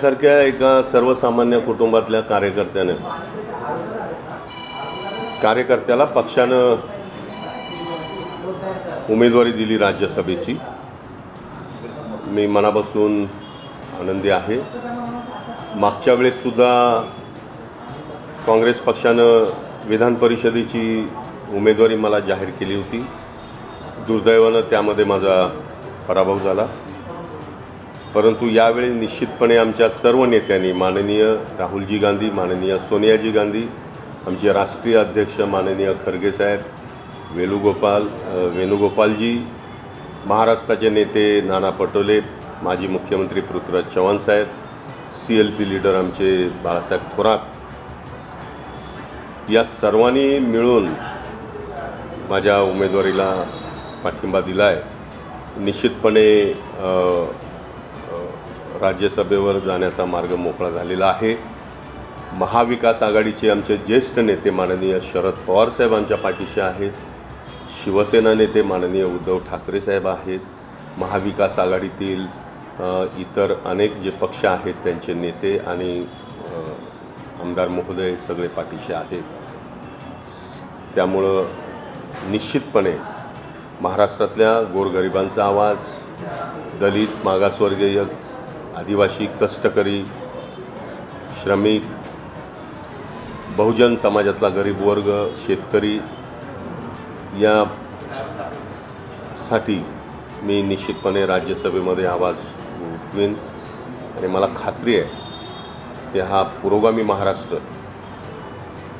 सारख्या एका सर्वसामान्य कुटुंबातल्या कार्यकर्त्याने कार्यकर्त्याला पक्षानं उमेदवारी दिली राज्यसभेची. मी मनापासून आनंदी आहे. मागच्या वेळेससुद्धा काँग्रेस पक्षानं विधान परिषदेची उमेदवारी मला जाहीर केली होती. दुर्दैवानं त्यामध्ये माझा पराभव झाला. परंतु यावेळी निश्चितपणे आमच्या सर्व नेत्यांनी माननीय राहुलजी गांधी माननीय सोनियाजी गांधी आमचे राष्ट्रीय अध्यक्ष माननीय खरगेसाहेब वेणुगोपाल वेणुगोपालजी महाराष्ट्राचे नेते नाना पटोले माजी मुख्यमंत्री Prithviraj Chavan saheb C L P leader आमचे बाळासाहेब थोरात या सर्वांनी मिळून माझ्या उमेदवारीला पाठिंबा दिला आहे निश्चितपणे राज्यसभेवर जाण्याचा मार्ग मोकळा झालेला आहे. महाविकास आघाडीचे आमचे ज्येष्ठ नेते माननीय शरद पवार आमच्या पाठीशी आहेत. शिवसेना नेते माननीय उद्धव ठाकरे साहेब आहेत. महाविकास आघाडीतील इतर अनेक जे पक्ष आहेत त्यांचे नेते आणि आमदार महोदय सगळे पाठीशी आहेत. त्यामुळं निश्चितपणे महाराष्ट्रातल्या गोरगरिबांचा आवाज दलित मागासवर्गीय आदिवासी कष्टकरी श्रमिक बहुजन समाजातला गरीब वर्ग शेतकरी या साठी मी निश्चितपणे राज्यसभेमध्ये आवाज उठवीन. आणि मला खात्री आहे की हा पुरोगामी महाराष्ट्र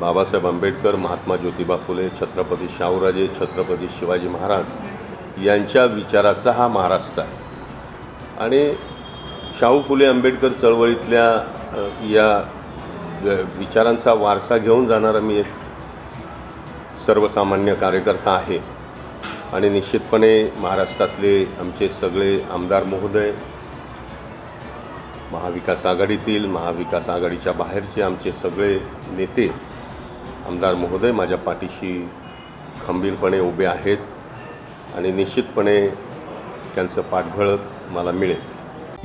बाबासाहेब आंबेडकर महात्मा ज्योतिबा फुले छत्रपती शाहूराजे छत्रपती शिवाजी महाराज यांच्या विचाराचा हा महाराष्ट्र आहे. आणि शाहू फुले आंबेडकर चळवळीतल्या या विचारांचा वारसा घेऊन जाणारा मी एक सर्वसामान्य कार्यकर्ता आहे. आणि निश्चितपणे महाराष्ट्रातले आमचे सगळे आमदार महोदय महाविकास आघाडीतील महाविकास आघाडीच्या बाहेरचे आमचे सगळे नेते आमदार महोदय माझ्या पाठीशी खंबीरपणे उभे आहेत. आणि निश्चितपणे त्यांचं पाठबळ मला मिळेल.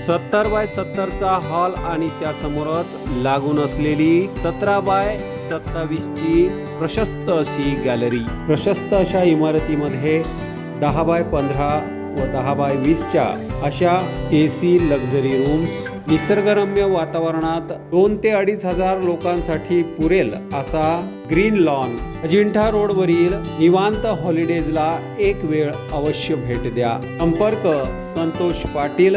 सत्तर बाय सत्तरचा हॉल आणि त्यासमोरच लागून असलेली सतरा बाय सत्तावीसची प्रशस्त अशी गॅलरी. प्रशस्त अशा इमारतीमध्ये दहा बाय पंधरा व दहा बाय वीसच्या अशा ए सी लक्झरी रूम्स निसर्गरम्य वातावरणात दोन ते अडीच हजार लोकांसाठी पुरेल असा ग्रीन लॉन. अजिंठा रोडवरील निवांत हॉलिडेजला एक वेळ अवश्य भेट द्या. संपर्क संतोष पाटील